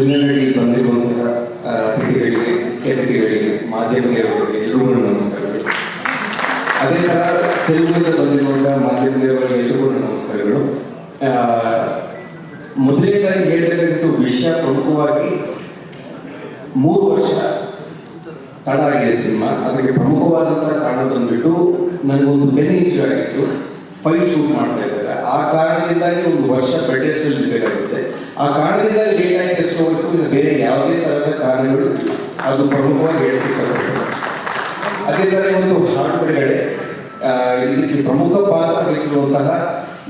ಮುನ್ನೆಲೆಯಲ್ಲಿ ಬಂದಿರುವಂತಹ ಅತಿಥಿಗಳಿಗೆ ಅತಿಥಿಗಳಿಗೆ, ಮಾಧ್ಯಮದವರಿಗೆ ಎಲ್ಲರಿಗೂ ನಮಸ್ಕಾರಗಳು ಅದೇ ಥರ ತೆಲುಗಿನಿಂದ ಬಂದಿರುವಂತಹ ಮಾಧ್ಯಮದವರಿಗೆ ಎಲ್ಲರಿಗೂ ನನ್ನ ನಮಸ್ಕಾರಗಳು ಮೊದಲನೇದಾಗಿ ಹೇಳಬೇಕಾಗಿತ್ತು ವಿಷಯ ಪ್ರಮುಖವಾಗಿ ಮೂರು ವರ್ಷ ತಡ ಆಗಿದೆ ಸಿನಿಮಾ. ಅದಕ್ಕೆ ಪ್ರಮುಖವಾದಂತಹ ಕಾರಣ ಬಂದ್ಬಿಟ್ಟು ನನಗೊಂದು ಬೆನ್ನಿಂಚು ಆಗಿತ್ತು. ಫೈಟ್ ಶೂಟ್ ಮಾಡ್ತಾ ಇದ್ದಾರೆ. ಆ ಕಾರಣದಿಂದಾಗಿ ಒಂದು ವರ್ಷ ಬೆಡ್ ಇರಬೇಕಾಗುತ್ತೆ ಆ ಕಾರಣದಿಂದಾಗಿ ಲೇಟ್ ಆಗಿ ಕೆಲಸ ಬೇರೆ ಯಾವುದೇ ತರಹದ ಕಾರಣಗಳು ಅದು ಪ್ರಮುಖವಾಗಿ ಹೇಳಕ್ಕೆ ಇಷ್ಟಪಡ್ತೀನಿ ಅದೇ ತರ ಒಂದು ಹಾಡು ಬಿಡುಗಡೆ ಆ, ಇದಕ್ಕೆ ಪ್ರಮುಖ ಪಾತ್ರ ವಹಿಸಿರುವಂತಹ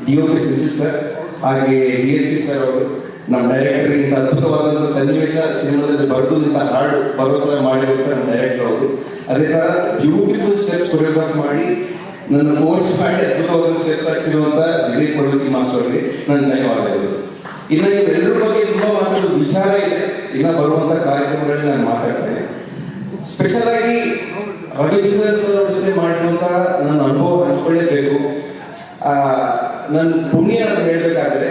D O P Senthil sir ಹಾಗೆ ಡಿ ಎಸ್ ಪಿ ಸರ್ ಅವರು ನಮ್ಮ ಡೈರೆಕ್ಟರ್ ಇಂಥ ಅದ್ಭುತವಾದಂತಹ ಸನ್ನಿವೇಶ ಸಿನಿಮಾದಲ್ಲಿ ಬರೆದು ಇಂಥ ಹಾಡು ಬರೋ ಥರ ಮಾಡಿರುವಂಥ ನಮ್ಮ ಡೈರೆಕ್ಟರ್ ಅವರು. ಅದೇ ಥರ ಬ್ಯೂಟಿಫುಲ್ ಸ್ಟೆಪ್ಸ್ ಕೊರಿಯೋಗ್ರಾಫ್ ಮಾಡಿ ನನ್ನ ಫೋರ್ಸ್ ಮಾಡಿ ಅದ್ಭುತವಾದ ಸ್ಟೆಪ್ಸ್ ಹಾಕ್ಸಿರುವಂಥ ವಿಜಯ್ ಪಡುವಿಕೆ ಮಾಸ್ಟರ್ ಅವರಿಗೆ ನನ್ನ ಧನ್ಯವಾದಗಳು. ಇನ್ನು ಇವೆಲ್ಲರ ಬಗ್ಗೆ ತುಂಬಾ ಒಂದು ವಿಚಾರ ಇದೆ. ಇನ್ನು ಬರುವಂತ ಕಾರ್ಯಕ್ರಮಗಳಲ್ಲಿ ನಾನು ಮಾತಾಡ್ತೇನೆ. ಸ್ಪೆಷಲ್ ಆಗಿ ರವಿಚಂದ್ರನ್ ಸರ್ ಅವ್ರ ಜೊತೆ ಮಾಡಿರುವಂತ ನನ್ನ ಅನುಭವ ಹಂಚ್ಕೊಳ್ಳೇಬೇಕು. ನನ್ನ ಪುಣ್ಯ ಅಂತ ಹೇಳ್ಬೇಕಾದ್ರೆ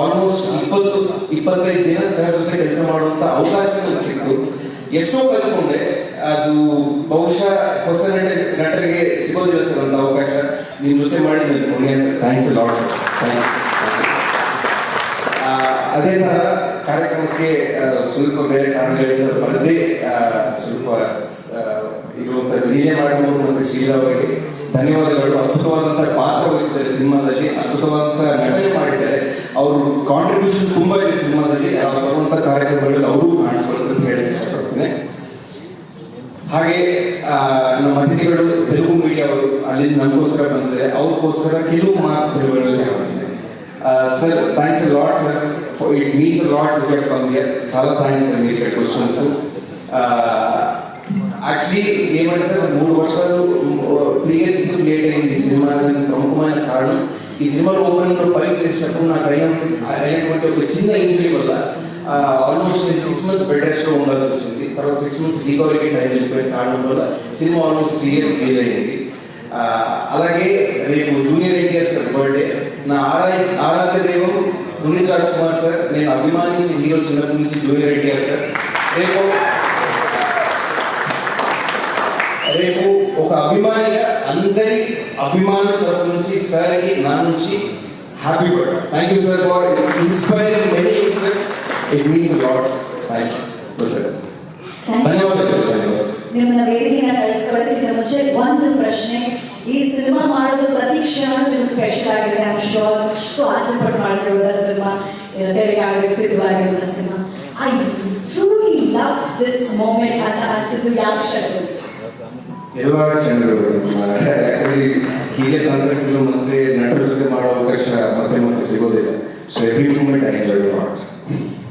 ಆಲ್ಮೋಸ್ಟ್ ಇಪ್ಪತ್ತು, ಇಪ್ಪತ್ತೈದು ದಿನ ಸರ್ ಜೊತೆ ಕೆಲಸ ಮಾಡುವಂತ ಅವಕಾಶ ನನಗೆ ಸಿಕ್ತು. ಎಷ್ಟೋ ಕಲ್ತ್ಕೊಂಡೆ. ಅದು ಬಹುಶಃ ಹೊಸ ನಟ, ನಟರಿಗೆ ಸಿಗೋದಿಲ್ಲ ಸರ್ ಅಂತ ಅವಕಾಶ. ನಿಮ್ಮ ಜೊತೆ ಮಾಡಿ ನನ್ನ ಪುಣ್ಯ sir. Thanks lot sir thanks ಅದೇ ತರ ಕಾರ್ಯಕ್ರಮಕ್ಕೆ ಸ್ವಲ್ಪ ಬೇರೆ ಕಾರಣಗಳಿಂದ ಬರದೆ ಸ್ವಲ್ಪ ಇರುವಂತ ನೀಲೇ ಮಾಡಬಹುದು ಮತ್ತು ಶೀಲಾ ಅವರಿಗೆ. ಧನ್ಯವಾದಗಳು. ಅದ್ಭುತವಾದಂತಹ ಪಾತ್ರ ವಹಿಸಿದ್ದಾರೆ ಸಿನಿಮಾದಲ್ಲಿ. ಅದ್ಭುತವಾದಂತಹ ನಟನೆ ಮಾಡಿದ್ದಾರೆ. ಅವರು ಕಾಂಟ್ರಿಬ್ಯೂಷನ್ ತುಂಬಾ ಇದೆ ಸಿನಿಮಾದಲ್ಲಿ. ಅವ್ರು ಬರುವಂತ ಕಾರ್ಯಕ್ರಮಗಳಲ್ಲಿ ಅವರು ಕಾಣಿಸ್ಕೊಳ್ಳೋದು ಅಂತ ಹೇಳಕ್ಕೆ ಇಷ್ಟಪಡ್ತೇನೆ. ಹಾಗೆ ನಮ್ಮ ಅತಿಥಿಗಳು ತೆಲುಗು ಮೀಡಿಯಾ ಅವರು ಅಲ್ಲಿ ನಮಗೋಸ್ಕರ ಬಂದಿದ್ದಾರೆ. ಅವ್ರಿಗೋಸ್ಕರ ಕೆಲವು ಮಾತು ತೆಲುಗುಗಳಲ್ಲಿ ಹೇಳಿದೆ sir thanks lot sir it means lot to get from here చాలా థ్యాంక్స్ అండి ఇక్కడికి వచ్చినందుకు యాక్చువల్లీ ఏమంటే సార్ మూడు వర్షాలు ప్రీవియస్ క్రియేట్ అయింది ఈ సినిమా ప్రముఖమైన కారణం ఈ సినిమా ఓపెనింగ్లో ఫైట్ చేసినప్పుడు నాకు అయిన అయినటువంటి ఒక చిన్న ఇంజరీ వల్ల ఆల్మోస్ట్ నేను సిక్స్ మంత్స్ బెడ్ రెస్ట్లో ఉండాల్సి వచ్చింది. తర్వాత సిక్స్ మంత్స్ రికవరీకి టైం వెళ్ళిపోయే కారణం వల్ల cinema almost three years fail అయింది. అలాగే రేపు జూనియర్ ఎన్టీఆర్ సార్ బర్త్డే నా ఆరా ఆరాధ్య దైవం పునీత్ రాజ్ కుమార్ సార్ నేను అభిమానించి హీరో చిన్నప్పటి నుంచి జూనియర్ ఎన్టీఆర్ సార్ రేపు రేపు ఒక అభిమానిగా అందరి అభిమానుల తరపు నుంచి సార్కి నా నుంచి happy birthday thank you sir for inspiring many youngsters it means lots thank you sir ಧನ್ಯವಾದಗಳು ಧನ್ಯವಾದಗಳು ನಿಮ್ಮನ್ನ ವೇದಿಕೆನ ಕಳಿಸ್ಕೊಳ್ಳೋದಕ್ಕಿಂತ ಮುಂಚೆ ಒಂದು ಪ್ರಶ್ನೆ ಈ ಸಿನಿಮಾ ಮಾಡೋದು ಪ್ರತಿ ಕ್ಷಣ ನಿಮ್ಗೆ ಸ್ಪೆಷಲ್ ಆಗಿದೆ. ಐ ಶೋರ್ ಅಷ್ಟು ಆಸೆ ಪಟ್ಟು ಮಾಡ್ತಿರೋದ ಸಿನಿಮಾ ತೆರೆಗೆ ಆಗಕ್ಕೆ ಸಿದ್ಧವಾಗಿರೋದ cinema I truly love this moment ಅಂತ ಅನ್ಸಿದ್ದು ಯಾವ ಕ್ಷಣದಲ್ಲಿ ಎಲ್ಲ ಕ್ಷಣಗಳು. ಯಾಕಂದ್ರೆ ಹೀಗೆ ತಂತ್ರಜ್ಞರು ಮತ್ತೆ ನಟರ ಜೊತೆ ಮಾಡೋ ಅವಕಾಶ ಮತ್ತೆ ಮತ್ತೆ ಸಿಗೋದಿಲ್ಲ. So every moment I enjoy lot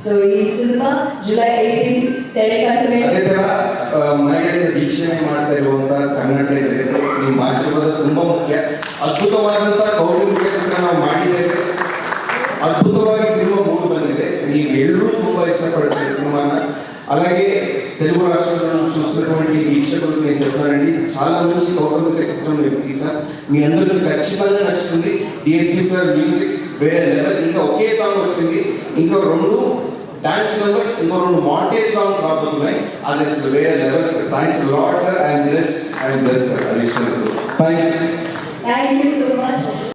so ಈ ಸಿನಿಮಾ ಜುಲೈ ಏಯ್ಟೀನ್ ತೆರೆ ಕಂಡ್ರೆ ಅದೇ ತರ ಮನೆಗಳಿಂದ ವೀಕ್ಷಣೆ ಮಾಡ್ತಾ ಇರುವಂತ ಕನ್ನಡ ಅನ್ನೋದು ತುಂಬ ಮುಖ್ಯ ಅದ್ಭುತವಾದಂಥ ಕೌಟುಂಬಿಕ ಚಿತ್ರ ನಾವು ಮಾಡಿದ್ದೇವೆ ಅದ್ಭುತವಾಗಿ ಸಿನಿಮಾ ಮೂಡ್ ಬಂದಿದೆ. ನೀವೆಲ್ಲರೂ ತುಂಬ ಇಷ್ಟಪಡ್ತೀವಿ ಸಿನಿಮಾನ. అలాగే తెలుగు రాష్ట్రాల నుంచి చూస్తున్నటువంటి వీక్షకులకు నేను చెప్తానండి చాలా మంచి కౌటమిక చిత్రం నేను తీశాను మీ అందరికీ ఖచ్చితంగా నచ్చుతుంది డిఎస్పీ సార్ మ్యూజిక్ వేరే లెవెల్ ఇంకా ఒకే సాంగ్ వచ్చింది ఇంకా రెండు Dance lovers, if you want Monday songs, and it's the way levels. Thanks a lot, sir. I'm blessed. I'm blessed, sir. Thank you. Thank you so much.